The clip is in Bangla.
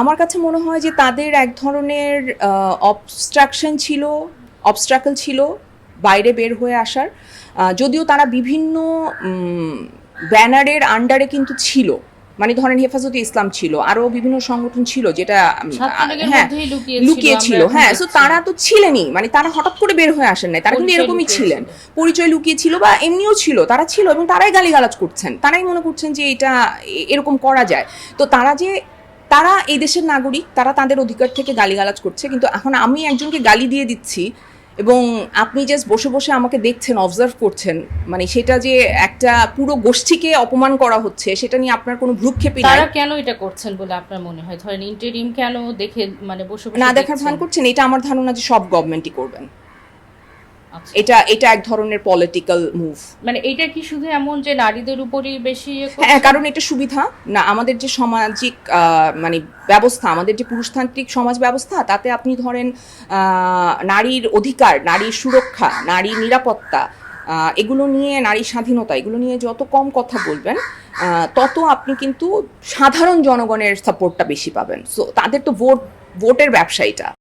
আমার কাছে মনে হয় যে তাদের এক ধরনের অবস্ট্রাকশন ছিল অবস্ট্রাকল ছিল বাইরে বের হয়ে আসার। যদিও তারা বিভিন্ন ব্যানারের আন্ডারে কিন্তু ছিল। মানে ধরেন হেফাজতে ইসলাম ছিল আরও বিভিন্ন সংগঠন ছিল যেটা হ্যাঁ লুকিয়ে ছিল হ্যাঁ তো তারা তো ছিলেনই। মানে তারা হঠাৎ করে বের হয়ে আসেন নাই। তারা কিন্তু এরকমই ছিলেন। পরিচয় লুকিয়ে ছিল বা এমনিও ছিল তারা ছিল এবং তারাই গালিগালাজ করছেন। তারাই মনে করছেন যে এটা এরকম করা যায়। তো তারা যে তারা এই দেশের নাগরিক তারা তাদের অধিকার থেকে গালিগালাজ করছে কিন্তু এখন আমি একজনকে গালি দিয়ে দিচ্ছি এবং আপনি জাস্ট বসে বসে আমাকে দেখছেন অবজার্ভ করছেন মানে সেটা যে একটা পুরো গোষ্ঠীকে অপমান করা হচ্ছে সেটা নিয়ে আপনার কোনো ভ্রুক্ষেপই তারা কেন এটা করছেন বলে আপনার মনে হয় ধরেন ইন্টারিম কেন দেখে মানে বসে না দেখার? ভান করছেন এটা আমার ধারণা যে সব গভর্নমেন্টই করবেন। এটা এটা এক ধরনের পলিটিক্যাল মুভ মানে এটা কি শুধু এমন যে নারীদের উপরই বেশি ইয়ে হ্যাঁ কারণ এটা সুবিধা। না আমাদের যে সামাজিক মানে ব্যবস্থা আমাদের যে পুরুষতান্ত্রিক সমাজ ব্যবস্থা তাতে আপনি ধরেন নারীর অধিকার নারীর সুরক্ষা নারীর নিরাপত্তা এগুলো নিয়ে নারীর স্বাধীনতা এগুলো নিয়ে যত কম কথা বলবেন তত আপনি কিন্তু সাধারণ জনগণের সাপোর্টটা বেশি পাবেন। সো তাদের তো ভোট ভোটের ব্যবসা এটা।